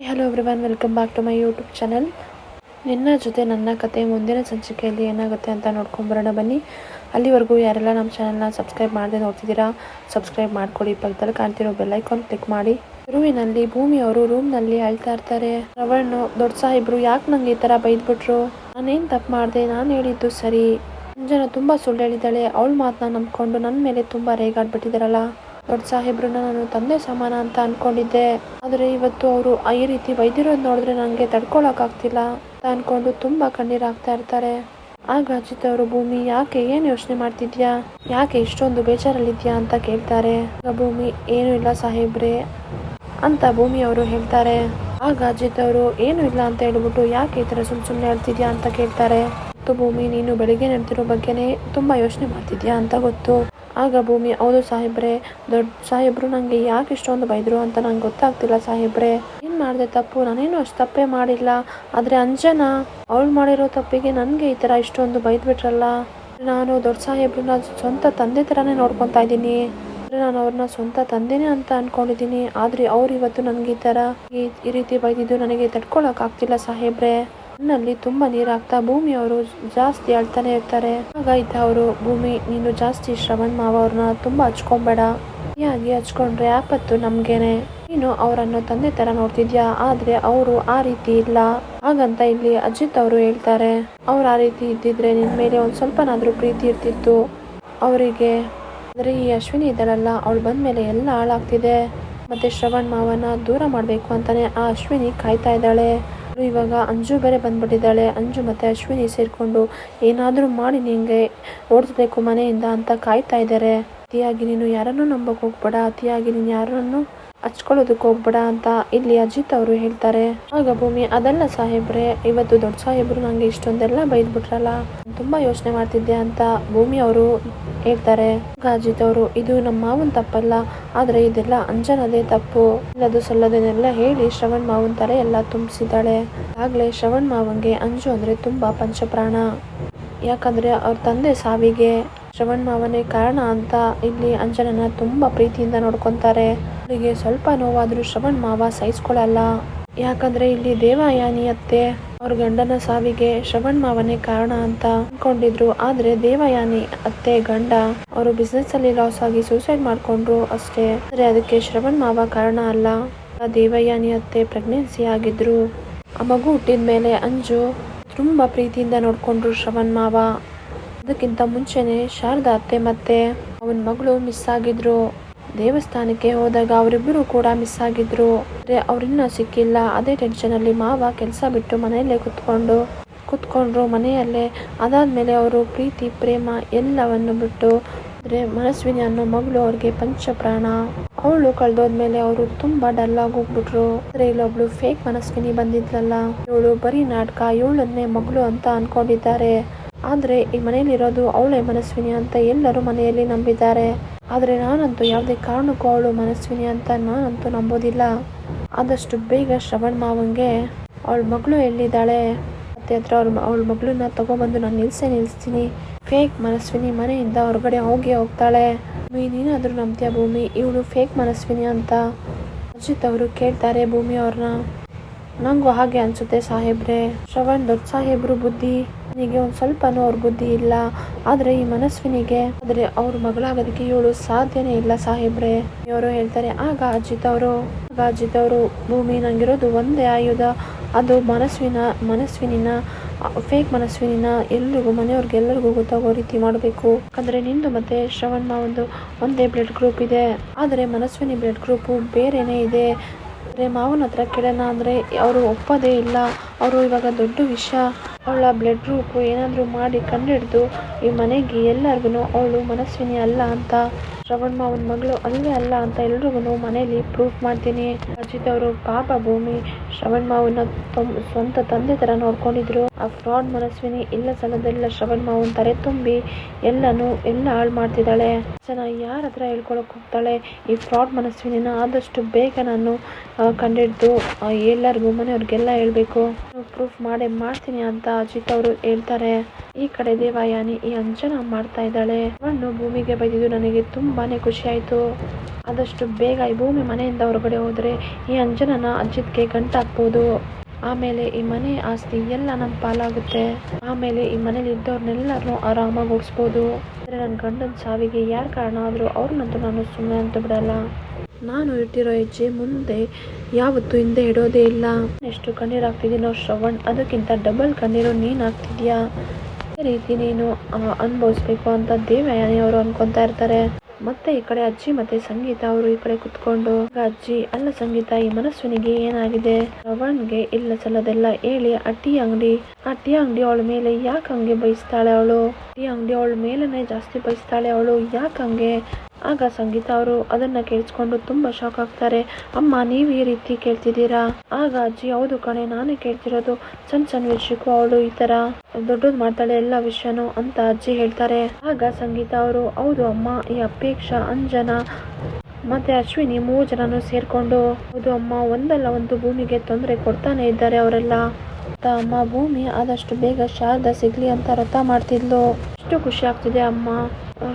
Hello everyone welcome back to my YouTube channel ನಿನ್ನ ಜೊತೆ ನನ್ನ ಕತೆ ಮುಂದಿನ ಸಂಚಿಕೆಯಲ್ಲಿ ಏನಾಗುತ್ತೆ ಅಂತ ನೋಡ್ಕೊಂಬರೋಣ ಬನ್ನಿ. ಅಲ್ಲಿವರೆಗೂ ಯಾರೆಲ್ಲ ನಮ್ಮ ಚಾನಲ್ನ ಸಬ್ಸ್ಕ್ರೈಬ್ ಮಾಡದೆ ನೋಡ್ತಿದ್ದೀರಾ ಸಬ್ಸ್ಕ್ರೈಬ್ ಮಾಡ್ಕೊಳ್ಳಿ ಪಕ್ಕದಲ್ಲಿ ಕಾಣ್ತಿರೋ ಬೆಲ್ಲೈಕಾನ್ ಕ್ಲಿಕ್ ಮಾಡಿ. ರೂಮಿನಲ್ಲಿ ಭೂಮಿಯವರು ರೂಮ್ನಲ್ಲಿ ಅಳ್ತಾ ಇರ್ತಾರೆ. ರವಣ್ಣು ದೊಡ್ಡ ಸಾಹಿಬ್ರು ಯಾಕೆ ನಂಗೆ ಈ ಥರ ಬೈದ್ಬಿಟ್ರು? ನಾನೇನು ತಪ್ಪು ಮಾಡಿದೆ? ನಾನು ಹೇಳಿದ್ದು ಸರಿ. ಮುಂಜಾನೆ ತುಂಬ ಸುಳ್ಳು ಹೇಳಿದ್ದಾಳೆ. ಅವಳ ಮಾತನ್ನ ನಂಬ್ಕೊಂಡು ನನ್ನ ಮೇಲೆ ತುಂಬ ರೇಗಾಡ್ಬಿಟ್ಟಿದ್ದಾರಲ್ಲ. ದೊಡ್ಡ ಸಾಹೇಬ್ರನ್ನ ನಾನು ತಂದೆ ಸಮಾನ ಅಂತ ಅನ್ಕೊಂಡಿದ್ದೆ. ಆದರೆ ಇವತ್ತು ಅವರು ಈ ರೀತಿ ವೈದ್ಯರೋದು ನೋಡಿದ್ರೆ ನನಗೆ ತಡ್ಕೊಳಕ್ಕಾಗ್ತಿಲ್ಲ ಅಂತ ಅನ್ಕೊಂಡು ತುಂಬಾ ಕಣ್ಣೀರಾಗ್ತಾ ಇರ್ತಾರೆ. ಆಗ ಅಜಿತ್ ಅವರು, ಭೂಮಿ, ಯಾಕೆ ಏನು ಯೋಚನೆ ಮಾಡ್ತಿದ್ಯಾ? ಯಾಕೆ ಇಷ್ಟೊಂದು ಬೇಜಾರಲ್ಲಿದ್ಯಾ ಅಂತ ಕೇಳ್ತಾರೆ. ಭೂಮಿ, ಏನು ಇಲ್ಲ ಸಾಹೇಬ್ರೆ ಅಂತ ಭೂಮಿ ಅವರು ಹೇಳ್ತಾರೆ. ಆಗ ಅಜಿತ್ ಅವರು, ಏನು ಇಲ್ಲ ಅಂತ ಹೇಳ್ಬಿಟ್ಟು ಯಾಕೆ ಈ ತರ ಸುಮ್ ಸುಮ್ನೆ ಹೇಳ್ತಿದ್ಯಾ ಅಂತ ಕೇಳ್ತಾರೆ. ಮತ್ತು ಭೂಮಿ ನೀನು ಬೆಳಿಗ್ಗೆ ನಡೆದಿರೋ ಬಗ್ಗೆನೇ ತುಂಬ ಯೋಚನೆ ಮಾಡ್ತಿದ್ಯಾ ಅಂತ ಗೊತ್ತು. ಆಗ ಭೂಮಿ, ಹೌದು ಸಾಹೇಬ್ರೆ, ದೊಡ್ಡ ಸಾಹೇಬ್ರು ನನಗೆ ಯಾಕೆ ಇಷ್ಟೊಂದು ಬೈದ್ರು ಅಂತ ನಂಗೆ ಗೊತ್ತಾಗ್ತಿಲ್ಲ ಸಾಹೇಬ್ರೆ. ಏನು ಮಾಡಿದೆ ತಪ್ಪು? ನಾನೇನು ಅಷ್ಟು ತಪ್ಪೇ ಮಾಡಿಲ್ಲ. ಆದರೆ ಅಂಜನಾ, ಅವಳು ಮಾಡಿರೋ ತಪ್ಪಿಗೆ ನನಗೆ ಈ ಥರ ಇಷ್ಟೊಂದು ಬೈದ್ಬಿಟ್ರಲ್ಲ. ನಾನು ದೊಡ್ಡ ಸಾಹೇಬ್ರನ್ನ ಸ್ವಂತ ತಂದೆ ಥರನೇ ನೋಡ್ಕೊತಾ ಇದ್ದೀನಿ. ನಾನು ಅವ್ರನ್ನ ಸ್ವಂತ ತಂದೆನೇ ಅಂತ ಅನ್ಕೊಂಡಿದ್ದೀನಿ. ಆದ್ರೆ ಅವ್ರು ಇವತ್ತು ನನಗೆ ಈ ಥರ ಈ ರೀತಿ ಬೈದಿದ್ದು ನನಗೆ ತಡ್ಕೊಳಕ್ ಆಗ್ತಿಲ್ಲ ಸಾಹೇಬ್ರೆ. ನನ್ನಲ್ಲಿ ತುಂಬಾ ನೀರಾಗ್ತಾ ಭೂಮಿ ಅವರು ಜಾಸ್ತಿ ಅಳ್ತಾನೆ ಇರ್ತಾರೆ. ಆಗ ಅವರು, ಭೂಮಿ, ನೀನು ಜಾಸ್ತಿ ಶ್ರವಣ್ ಮಾವ ಅವ್ರನ್ನ ತುಂಬಾ ಹಚ್ಕೊಂಬೇಡ. ಯಾಗಿ ಹಚ್ಕೊಂಡ್ರೆ ಆಪತ್ತು ನಮ್ಗೇನೆ. ನೀನು ಅವರನ್ನು ತಂದೆ ತರ ನೋಡ್ತಿದ್ಯಾ? ಆದ್ರೆ ಅವರು ಆ ರೀತಿ ಇಲ್ಲ. ಹಾಗಂತ ಇಲ್ಲಿ ಅಜಿತ್ ಅವರು ಹೇಳ್ತಾರೆ, ಅವ್ರು ಆ ರೀತಿ ಇದ್ದಿದ್ರೆ ನಿನ್ ಮೇಲೆ ಒಂದ್ ಸ್ವಲ್ಪನಾದ್ರೂ ಪ್ರೀತಿ ಇರ್ತಿತ್ತು. ಅವರಿಗೆ ಅಂದ್ರೆ ಈ ಅಶ್ವಿನಿ ಇದ್ದಾಳಲ್ಲ, ಅವಳು ಬಂದ್ಮೇಲೆ ಎಲ್ಲ ಹಾಳಾಗ್ತಿದೆ. ಮತ್ತೆ ಶ್ರವಣ್ ಮಾವನ ದೂರ ಮಾಡಬೇಕು ಅಂತಾನೆ ಆ ಅಶ್ವಿನಿ ಕಾಯ್ತಾ ಇದ್ದಾಳೆ. ಇವಾಗ ಅಂಜು ಬೇರೆ ಬಂದ್ಬಿಟ್ಟಿದ್ದಾಳೆ. ಅಂಜು ಮತ್ತೆ ಅಶ್ವಿನಿ ಸೇರ್ಕೊಂಡು, ಏನಾದರೂ ಮಾಡಿ ನಿಂಗೆ, ಓಡಿಸ್ಬೇಕು ಮನೆಯಿಂದ ಅಂತ ಕಾಯ್ತಾ ಇದ್ದಾರೆ ಅತಿಯಾಗಿ ನೀನು ಯಾರನ್ನೂ ನಂಬಕ್ ಹೋಗ್ಬೇಡ. ಅತಿಯಾಗಿ ನೀನು ಯಾರನ್ನು ಹಚ್ಕೊಳ್ಳೋದಕ್ಕೆ ಹೋಗ್ಬೇಡ ಅಂತ ಇಲ್ಲಿ ಅಜಿತ್ ಅವರು ಹೇಳ್ತಾರೆ. ಆಗ ಭೂಮಿ, ಅದಲ್ಲ ಸಾಹೇಬ್ರೆ, ಇವತ್ತು ದೊಡ್ಡ ಸಾಹೇಬ್ರು ನಂಗೆ ಇಷ್ಟೊಂದೆಲ್ಲ ಬೈದ್ಬಿಟ್ರಲ್ಲ. ತುಂಬಾ ಯೋಚನೆ ಮಾಡ್ತಿದ್ದೆ ಅಂತ ಭೂಮಿ ಅವರು ಹೇಳ್ತಾರೆ. ಅವರು ಇದು ನಮ್ಮ ಮಾವನ್ ತಪ್ಪಲ್ಲ, ಆದ್ರೆ ಇದೆಲ್ಲ ಅಂಜನದೇ ತಪ್ಪು. ಇಲ್ಲದು ಸಲ್ಲದನ್ನೆಲ್ಲ ಹೇಳಿ ಶ್ರವಣ್ ಮಾವನ್ ತರ ಎಲ್ಲ ತುಂಬಿಸಿದ್ದಾಳೆ. ಆಗ್ಲೇ ಶ್ರವಣ್ ಮಾವನ್ಗೆ ಅಂಜು ಅಂದ್ರೆ ತುಂಬಾ ಪಂಚಪ್ರಾಣ. ಯಾಕಂದ್ರೆ ಅವ್ರ ತಂದೆ ಸಾವಿಗೆ. ಶ್ರವಣ್ ಮಾವನೇ ಕಾರಣ ಅಂತ ಇಲ್ಲಿ ಅಂಜನನ ತುಂಬಾ ಪ್ರೀತಿಯಿಂದ ನೋಡ್ಕೊಂತಾರೆ. ಅವರಿಗೆ ಸ್ವಲ್ಪ ನೋವಾದ್ರೂ ಶ್ರವಣ್ ಮಾವ ಸಹಿಸ್ಕೊಳ್ಳಲ್ಲ ಯಾಕಂದ್ರೆ ಇಲ್ಲಿ ದೇವಯಾನಿ ಅತ್ತೆ ಅವ್ರ ಗಂಡನ ಸಾವಿಗೆ ಶ್ರವಣ್ ಮಾವನೇ ಕಾರಣ ಅಂತ ಅನ್ಕೊಂಡಿದ್ರು. ಆದ್ರೆ ದೇವಯಾನಿ ಅತ್ತೆ ಗಂಡ ಅವರು ಬಿಸ್ನೆಸ್ ಅಲ್ಲಿ ಲಾಸ್ ಆಗಿ ಸೂಸೈಡ್ ಮಾಡ್ಕೊಂಡ್ರು ಅಷ್ಟೇ. ಆದ್ರೆ ಅದಕ್ಕೆ ಶ್ರವಣ್ ಮಾವ ಕಾರಣ ಅಲ್ಲ. ದೇವಯಾನಿ ಅತ್ತೆ ಪ್ರೆಗ್ನೆನ್ಸಿ ಆಗಿದ್ರು. ಆ ಮಗು ಹುಟ್ಟಿದ ಮೇಲೆ ಅಂಜು ತುಂಬಾ ಪ್ರೀತಿಯಿಂದ ನೋಡ್ಕೊಂಡ್ರು ಶ್ರವಣ್ ಮಾವ. ಅದಕ್ಕಿಂತ ಮುಂಚೆನೆ ಶಾರದಾ ಅತ್ತೆ ಮತ್ತೆ ಅವನ ಮಗಳು ಮಿಸ್ ಆಗಿದ್ರು. ದೇವಸ್ಥಾನಕ್ಕೆ ಹೋದಾಗ ಅವರಿಬ್ಬರು ಕೂಡ ಮಿಸ್ ಆಗಿದ್ರು. ಅವರಿನ್ನ ಸಿಕ್ಕಿಲ್ಲ. ಅದೇ ಟೆನ್ಷನ್ ಅಲ್ಲಿ ಮಾವ ಕೆಲಸ ಬಿಟ್ಟು ಮನೆಯಲ್ಲೇ ಕುತ್ಕೊಂಡು, ಕುತ್ಕೊಂಡ್ರು ಮನೆಯಲ್ಲೇ. ಅದಾದ್ಮೇಲೆ ಅವರು ಪ್ರೀತಿ, ಪ್ರೇಮ ಎಲ್ಲವನ್ನು ಬಿಟ್ಟು ಅಂದ್ರೆ ಮನಸ್ವಿನಿ ಅನ್ನೋ ಮಗಳು ಅವ್ರಿಗೆ ಪಂಚಪ್ರಾಣ. ಅವಳು ಕಳ್ದೋದ್ಮೇಲೆ ಅವರು ತುಂಬಾ ಡಲ್ ಆಗೋಗ್ಬಿಟ್ರು. ಅಂದ್ರೆ ಇಲ್ಲೊಬ್ಳು ಫೇಕ್ ಮನಸ್ವಿನಿ ಬಂದಿದ್ಲಲ್ಲ, ಇವಳು ಬರೀ ನಾಟಕ, ಇವಳನ್ನೇ ಮಗಳು ಅಂತ ಅನ್ಕೊಂಡಿದ್ದಾರೆ. ಆದ್ರೆ ಈ ಮನೆಯಲ್ಲಿರೋದು ಅವಳೇ ಮನಸ್ವಿನಿ ಅಂತ ಎಲ್ಲರೂ ಮನೆಯಲ್ಲಿ ನಂಬಿದ್ದಾರೆ. ಆದ್ರೆ ನಾನಂತೂ ಯಾವುದೇ ಕಾರಣಕ್ಕೂ ಅವಳು ಮನಸ್ವಿನಿ ಅಂತ ನಾನಂತೂ ನಂಬೋದಿಲ್ಲ. ಆದಷ್ಟು ಬೇಗ ಶ್ರವಣ್ ಮಾವಂಗೆ, ಅವಳ ಮಗಳು ಎಲ್ಲಿದ್ದಾಳೆ? ಮತ್ತೆ ಹತ್ರ ಅವ್ರ ಅವಳ ಮಗಳನ್ನ ತಗೊಬಂದು ನಾನು ನಿಲ್ಸೇ ನಿಲ್ಲಿಸ್ತೀನಿ ಫೇಕ್ ಮನಸ್ವಿನಿ ಮನೆಯಿಂದ ಹೊರಗಡೆ ಹೋಗಿ ಹೋಗ್ತಾಳೆ. ನೀನೇನಾದರೂ ನೀನಾದ್ರೂ ನಂಬ್ತೀಯ ಭೂಮಿ? ಇವಳು ಫೇಕ್ ಮನಸ್ವಿನಿ ಅಂತ. ಅಜಿತ್ ಅವರು ಕೇಳ್ತಾರೆ ಭೂಮಿ ಅವ್ರನ್ನ ನಂಗೂ ಹಾಗೆ ಅನ್ಸುತ್ತೆ ಸಾಹೇಬ್ರೆ. ಶ್ರವಣ್ ದೊಡ್ಡ ಸಾಹೇಬ್ರು ಬುದ್ಧಿ, ನನಗೆ ಒಂದು ಸ್ವಲ್ಪನೂ ಅವ್ರ ಬುದ್ಧಿ ಇಲ್ಲ. ಆದ್ರೆ ಈ ಮನಸ್ವಿನಿಗೆ, ಆದ್ರೆ ಅವ್ರ ಮಗಳಾಗೋದಕ್ಕೆ ಇವಳು ಸಾಧ್ಯನೇ ಇಲ್ಲ ಸಾಹೇಬ್ರೆ. ಇವರು ಹೇಳ್ತಾರೆ, ಆಗ ಅಜಿತ್ ಅವರು, ಆಗ ಅಜಿತ್ ಅವರು ಭೂಮಿ ನಂಗಿರೋದು ಒಂದೇ ಆಯುಧ. ಅದು ಮನಸ್ವಿನ, ಮನಸ್ವಿನಿನ ಫೇಕ್ ಮನಸ್ವಿನಿನ ಎಲ್ರಿಗೂ, ಮನೆಯವ್ರಿಗೆ ಎಲ್ಲರಿಗೂ ಗೊತ್ತಾಗೋ ರೀತಿ ಮಾಡಬೇಕು. ಯಾಕಂದ್ರೆ ನಿಂದು ಮತ್ತೆ ಶ್ರವಣ್ ಒಂದು, ಒಂದೇ ಬ್ಲಡ್ ಗ್ರೂಪ್ ಇದೆ. ಆದರೆ ಮನಸ್ವಿನಿ ಬ್ಲಡ್ ಗ್ರೂಪು ಬೇರೆನೇ ಇದೆ. ಆದರೆ ಮಾವನ ಹತ್ರ ಕೇಳೋಣ ಅಂದರೆ ಅವರು ಒಪ್ಪೋದೇ ಇಲ್ಲ. ಅವರು ಇವಾಗ ದೊಡ್ಡ ವಿಷಯ ಅವಳ ಬ್ಲಡ್ ಗ್ರೂಪು ಏನಾದರೂ ಮಾಡಿ ಕಂಡಿಡ್ದು ಈ ಮನೆಗೆ ಎಲ್ಲರಿಗೂ ಅವಳು ಮನಸ್ವಿನಿ ಅಲ್ಲ ಅಂತ. ಶ್ರವಣ್ ಮಾವನ ಮಗಳು ಅಲ್ಲೇ ಅಲ್ಲ ಅಂತ ಎಲ್ರಿಗೂ ಮನೇಲಿ ಪ್ರೂಫ್ ಮಾಡ್ತೀನಿ. ಅಜಿತ್ ಅವರು ಪಾಪ ಭೂಮಿ. ಶ್ರವಣ್ ಮಾವನ ಸ್ವಂತ ತಂದೆ ತರ ನೋಡ್ಕೊಂಡಿದ್ರು. ಆ ಫ್ರಾಡ್ ಮನಸ್ವಿನಿ ಇಲ್ಲ ಸಲದೆಲ್ಲ ಶ್ರವಣ್ ಮಾವನ್ ತಲೆ ತುಂಬಿ ಎಲ್ಲನೂ, ಎಲ್ಲ ಹಾಳು ಮಾಡ್ತಿದ್ದಾಳೆ. ಜನ ಯಾರ ಹತ್ರ ಹೇಳ್ಕೊಳಕ್ ಹೋಗ್ತಾಳೆ? ಈ ಫ್ರಾಡ್ ಮನಸ್ವಿನಿನ ಆದಷ್ಟು ಬೇಗ ನಾನು ಕಂಡಿಡ್ದು ಎಲ್ಲರಿಗೂ, ಮನೆಯವ್ರಿಗೆಲ್ಲ ಹೇಳ್ಬೇಕು. ಪ್ರೂಫ್ ಮಾಡೇ ಮಾಡ್ತೀನಿ ಅಂತ ಅಜಿತ್ ಅವರು ಹೇಳ್ತಾರೆ. ಈ ಕಡೆ ದೇವಯಾನಿ ಈ ಅಂಜನ ಮಾಡ್ತಾ ಇದ್ದಾಳೆ. ಮಣ್ಣು ಭೂಮಿಗೆ ಬೈದಿದ್ದು ನನಗೆ ತುಂಬಾನೇ ಖುಷಿ ಆಯ್ತು ಆದಷ್ಟು ಬೇಗ ಈ ಭೂಮಿ ಮನೆಯಿಂದ ಹೊರಗಡೆ ಹೋದ್ರೆ ಈ ಅಂಜನನ ಅಜ್ಜಿತ್ಗೆ ಗಂಟಾಕ್ಬೋದು. ಆಮೇಲೆ ಈ ಮನೆ ಆಸ್ತಿ ಎಲ್ಲ ನಮ್ಮ ಪಾಲಾಗುತ್ತೆ. ಆಮೇಲೆ ಈ ಮನೇಲಿ ಇದ್ದವ್ರನ್ನೆಲ್ಲರನ್ನೂ ಆರಾಮಾಗಿ ಓಡಿಸ್ಬೋದು ಆದರೆ ನನ್ನ ಗಂಡನ ಸಾವಿಗೆ ಯಾರು ಕಾರಣ ಆದರೂ ಅವ್ರನ್ನಂತೂ ನಾನು ಸುಮ್ಮನೆ ಅಂತ ಬಿಡಲ್ಲ. ನಾನು ಇಟ್ಟಿರೋ ಹೆಜ್ಜೆ ಮುಂದೆ ಯಾವತ್ತೂ ಹಿಂದೆ ಇಡೋದೇ ಇಲ್ಲ. ಎಷ್ಟು ಕಣ್ಣೀರು ಹಾಕ್ತಿದ್ದೀನೋ ಶ್ರವಣ್, ಅದಕ್ಕಿಂತ ಡಬಲ್ ಕಣ್ಣೀರು ನೀನು ಹಾಕ್ತಿದ್ಯಾ? ರೀತಿ ನೀನು ಅನುಭವಿಸ್ಬೇಕು ಅಂತ ದೇವಯಾನಿ ಅವರು ಅನ್ಕೊಂತಾ ಇರ್ತಾರೆ. ಮತ್ತೆ ಈ ಕಡೆ ಅಜ್ಜಿ ಮತ್ತೆ ಸಂಗೀತ ಅವರು ಈ ಕಡೆ ಕುತ್ಕೊಂಡು ಅಜ್ಜಿ ಅಲ್ಲ ಸಂಗೀತ, ಈ ಮನಸ್ವಿನಿಗೆ ಏನಾಗಿದೆ? ಅವನ್ಗೆ ಇಲ್ಲ ಸಲ್ಲದೆಲ್ಲ ಹೇಳಿ ಆ ಟೀ ಅಂಗಡಿ ಆ ಟೀ ಅಂಗಡಿ ಅವಳ ಮೇಲೆ ಯಾಕೆ ಹಂಗೆ ಬಯಸ್ತಾಳೆ ಅವಳು? ಟೀ ಅಂಗಡಿ ಅವಳ ಮೇಲೆನೆ ಜಾಸ್ತಿ ಬಯಸ್ತಾಳೆ ಅವಳು, ಯಾಕೆ ಹಂಗೆ ಆಗ ಸಂಗೀತ ಅವರು ಅದನ್ನ ಕೇಳಿಸ್ಕೊಂಡು ತುಂಬಾ ಶಾಕ್ ಆಗ್ತಾರೆ. ಅಮ್ಮ, ನೀವು ಈ ರೀತಿ ಕೇಳ್ತಿದ್ದೀರಾ? ಆಗ ಅಜ್ಜಿ, ಹೌದು ಕಣೆ, ನಾನೇ ಕೇಳ್ತಿರೋದು ಸಣ್ಣ ಸಣ್ಣ ವಿಷಯಕ್ಕೂ ಅವಳು ಈ ತರ ದೊಡ್ಡದು ಮಾಡ್ತಾಳೆ ಎಲ್ಲ ವಿಷಯನು ಅಂತ ಅಜ್ಜಿ ಹೇಳ್ತಾರೆ. ಆಗ ಸಂಗೀತ ಅವರು, ಹೌದು ಅಮ್ಮ, ಈ ಅಪೇಕ್ಷಾ, ಅಂಜನಾ ಮತ್ತೆ ಅಶ್ವಿನಿ ಮೂರು ಜನನು ಸೇರ್ಕೊಂಡು, ಹೌದು ಅಮ್ಮ, ಒಂದಲ್ಲ, ಒಂದು ಭೂಮಿಗೆ ತೊಂದರೆ ಕೊಡ್ತಾನೆ ಇದ್ದಾರೆ ಅವರೆಲ್ಲ ಅಮ್ಮ, ಭೂಮಿ ಆದಷ್ಟು ಬೇಗ ಶಾರದಾ ಸಿಗ್ಲಿ ಅಂತ ವ್ರತ ಮಾಡ್ತಿದ್ಲು. ಎಷ್ಟು ಖುಷಿ ಆಗ್ತಿದೆ ಅಮ್ಮ.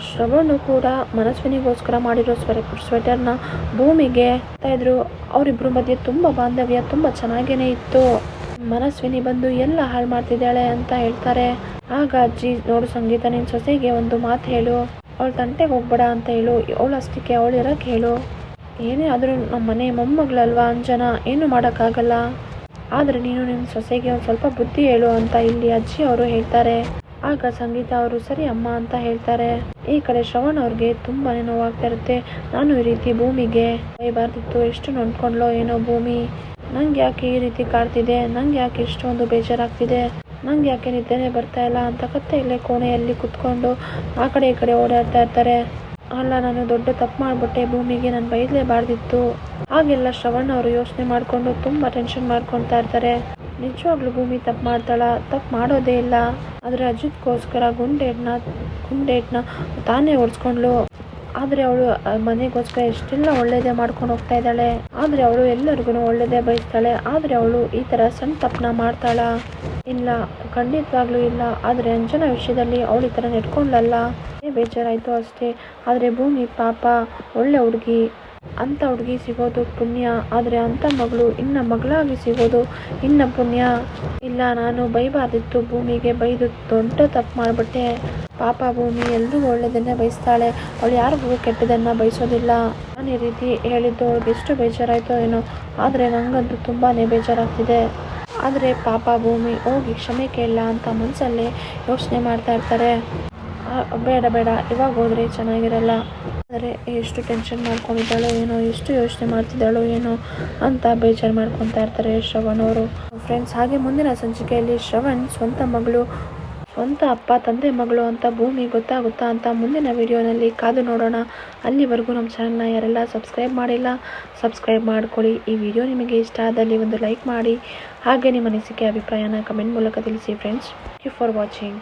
ಶ್ರವಣು ಕೂಡ ಮನಸ್ವಿನಿಗೋಸ್ಕರ ಮಾಡಿರೋ ಸ್ವೆಟರ್ ಸ್ವೆಟರ್ನ ಭೂಮಿಗೆ ಇದ್ರು. ಅವರಿಬ್ರು ಮಧ್ಯೆ ತುಂಬಾ ಬಾಂಧವ್ಯ, ತುಂಬಾ ಚೆನ್ನಾಗೇನೆ ಇತ್ತು. ಮನಸ್ವಿನಿ ಬಂದು ಎಲ್ಲ ಹಾಳು ಮಾಡ್ತಿದ್ದಾಳೆ ಅಂತ ಹೇಳ್ತಾರೆ. ಆಗ ಅಜ್ಜಿ ನೋಡು ಸಂಗೀತ ನಿನ್ನ ಸೊಸೆಗೆ ಒಂದು ಮಾತು ಹೇಳು. ಅವಳ ತಂಟೆಗೆ ಹೋಗ್ಬೇಡ ಅಂತ ಹೇಳು. ಅವಳು ಅಷ್ಟಕ್ಕೆ ಅವಳು ಇರೋಕ್ಕೆ ಹೇಳು. ಏನೇ ಆದರೂ ನಮ್ಮ ಮನೆ ಮೊಮ್ಮಗಳಲ್ವಾ ಅಂಜನ? ಏನು ಮಾಡೋಕ್ಕಾಗಲ್ಲ. ಆದರೆ ನೀನು ನಿಮ್ಮ ಸೊಸೆಗೆ ಒಂದು ಸ್ವಲ್ಪ ಬುದ್ಧಿ ಹೇಳು ಅಂತ ಇಲ್ಲಿ ಅಜ್ಜಿ ಅವರು ಹೇಳ್ತಾರೆ. ಆಗ ಸಂಗೀತ ಅವರು, ಸರಿ ಅಮ್ಮ ಅಂತ ಹೇಳ್ತಾರೆ. ಈ ಕಡೆ ಶ್ರವಣ್ ಅವ್ರಿಗೆ ತುಂಬಾನೇ ನೋವಾಗ್ತಾ ಇರುತ್ತೆ. ನಾನು ಈ ರೀತಿ ಭೂಮಿಗೆ ಬೈಬಾರ್ದಿತ್ತು ಎಷ್ಟು ನೊಂದ್ಕೊಂಡ್ಲೋ ಏನೋ ಭೂಮಿ. ನಂಗೆ ಯಾಕೆ ಈ ರೀತಿ ಕಾಡ್ತಿದೆ? ನಂಗೆ ಯಾಕೆ ಇಷ್ಟೊಂದು ಬೇಜಾರಾಗ್ತಿದೆ? ನಂಗೆ ಯಾಕೆ ನಿದ್ದೆನೆ ಬರ್ತಾ ಇಲ್ಲ ಅಂತ ಕತ್ತೆ ಇಲ್ಲೇ ಕೋಣೆಯಲ್ಲಿ ಕುತ್ಕೊಂಡು ಆ ಕಡೆ ಈ ಕಡೆ ಓಡಾಡ್ತಾ ಇರ್ತಾರೆ. ಅಲ್ಲ, ನಾನು ದೊಡ್ಡ ತಪ್ಪು ಮಾಡಿಬಿಟ್ಟೆ. ಭೂಮಿಗೆ ನಾನು ಬೈದಲೇಬಾರ್ದಿತ್ತು ಆಗೆಲ್ಲ ಶ್ರವಣ್ ಅವರು ಯೋಚನೆ ಮಾಡಿಕೊಂಡು ತುಂಬ ಟೆನ್ಷನ್ ಮಾಡ್ಕೊತಾ ಇರ್ತಾರೆ. ನಿಜವಾಗ್ಲೂ ಭೂಮಿ ತಪ್ಪು ಮಾಡ್ತಾಳ? ತಪ್ಪು ಮಾಡೋದೇ ಇಲ್ಲ. ಆದರೆ ಅಜಿತ್ಗೋಸ್ಕರ ಗುಂಡೇಟ್ನ ಗುಂಡೇಟ್ನ ತಾನೇ ಓಡಿಸ್ಕೊಂಡ್ಲು ಆದರೆ ಅವಳು ಮನೆಗೋಸ್ಕರ ಎಷ್ಟೆಲ್ಲ ಒಳ್ಳೇದೇ ಮಾಡ್ಕೊಂಡು ಹೋಗ್ತಾ ಇದ್ದಾಳೆ. ಆದರೆ ಅವಳು ಎಲ್ಲರಿಗೂ ಒಳ್ಳೇದೇ ಬಯಸ್ತಾಳೆ. ಆದರೆ ಅವಳು ಈ ಥರ ಸಣ್ಣ ತಪ್ಪನ್ನ ಮಾಡ್ತಾಳ? ಇಲ್ಲ, ಖಂಡಿತವಾಗ್ಲೂ ಇಲ್ಲ. ಆದರೆ ಅಂಜನ ವಿಷಯದಲ್ಲಿ ಅವಳು ಈ ಥರ ನೆಟ್ಕೊಂಡ್ಲಲ್ಲ ಬೇಜಾರಾಯಿತು ಅಷ್ಟೇ. ಆದರೆ ಭೂಮಿ ಪಾಪ ಒಳ್ಳೆ ಹುಡುಗಿ. ಅಂಥ ಹುಡುಗಿ ಸಿಗೋದು ಪುಣ್ಯ. ಆದರೆ ಅಂಥ ಮಗಳು, ಇನ್ನ ಮಗಳಾಗಿ ಸಿಗೋದು ಇನ್ನ ಪುಣ್ಯ. ಇಲ್ಲ, ನಾನು ಬೈಬಾರ್ದಿತ್ತು, ಭೂಮಿಗೆ ಬೈದು ದೊಡ್ಡ ತಪ್ಪು ಮಾಡಿಬಿಟ್ಟೆ. ಪಾಪ ಭೂಮಿ ಎಲ್ಲರೂ ಒಳ್ಳೆಯದನ್ನೇ ಬಯಸ್ತಾಳೆ. ಅವಳು ಯಾರಿಗೂ ಕೆಟ್ಟದನ್ನು ಬಯಸೋದಿಲ್ಲ. ನಾನು ಈ ರೀತಿ ಹೇಳಿದ್ದು, ಅವಳಿಗೆ ಎಷ್ಟು ಬೇಜಾರಾಯಿತೋ ಏನೋ. ಆದರೆ ನನಗಂತೂ ತುಂಬಾ ಬೇಜಾರಾಗ್ತಿದೆ. ಆದರೆ ಪಾಪ ಭೂಮಿ ಹೋಗಿ ಕ್ಷಮೆ ಕೇಳಲ್ಲ ಅಂತ ಮನಸ್ಸಲ್ಲೇ ಯೋಚನೆ ಮಾಡ್ತಾ ಇರ್ತಾರೆ. ಬೇಡ ಬೇಡ. ಇವಾಗ ಹೋದ್ರೆ ಚೆನ್ನಾಗಿರಲ್ಲ. ಆದರೆ ಎಷ್ಟು ಟೆನ್ಷನ್ ಮಾಡ್ಕೊಂಡಿದ್ದಾಳೋ ಏನೋ, ಎಷ್ಟು ಯೋಚನೆ ಮಾಡ್ತಿದ್ದಾಳೋ ಏನೋ ಅಂತ ಬೇಜಾರು ಮಾಡ್ಕೊತಾ ಇರ್ತಾರೆ ಶ್ರವಣ್ ಅವರು. ಫ್ರೆಂಡ್ಸ್ ಹಾಗೆ ಮುಂದಿನ ಸಂಚಿಕೆಯಲ್ಲಿ ಶ್ರವಣ್, ಸ್ವಂತ ಮಗಳು, ಸ್ವಂತ ಅಪ್ಪ, ತಂದೆ ಮಗಳು ಅಂತ ಭೂಮಿ ಗೊತ್ತಾಗುತ್ತಾ ಅಂತ ಮುಂದಿನ ವಿಡಿಯೋನಲ್ಲಿ ಕಾದು ನೋಡೋಣ. ಅಲ್ಲಿವರೆಗೂ ನಮ್ಮ ಚಾನಲ್ನ ಯಾರೆಲ್ಲ ಸಬ್ಸ್ಕ್ರೈಬ್ ಮಾಡಿಲ್ಲ ಸಬ್ಸ್ಕ್ರೈಬ್ ಮಾಡ್ಕೊಳ್ಳಿ. ಈ ವಿಡಿಯೋ ನಿಮಗೆ ಇಷ್ಟ ಆದಲ್ಲಿ ಒಂದು ಲೈಕ್ ಮಾಡಿ. ಹಾಗೆ ನಿಮ್ಮ ಅನಿಸಿಕೆ, ಅಭಿಪ್ರಾಯನ ಕಮೆಂಟ್ ಮೂಲಕ ತಿಳಿಸಿ ಫ್ರೆಂಡ್ಸ್ ಯು ಫಾರ್ ವಾಚಿಂಗ್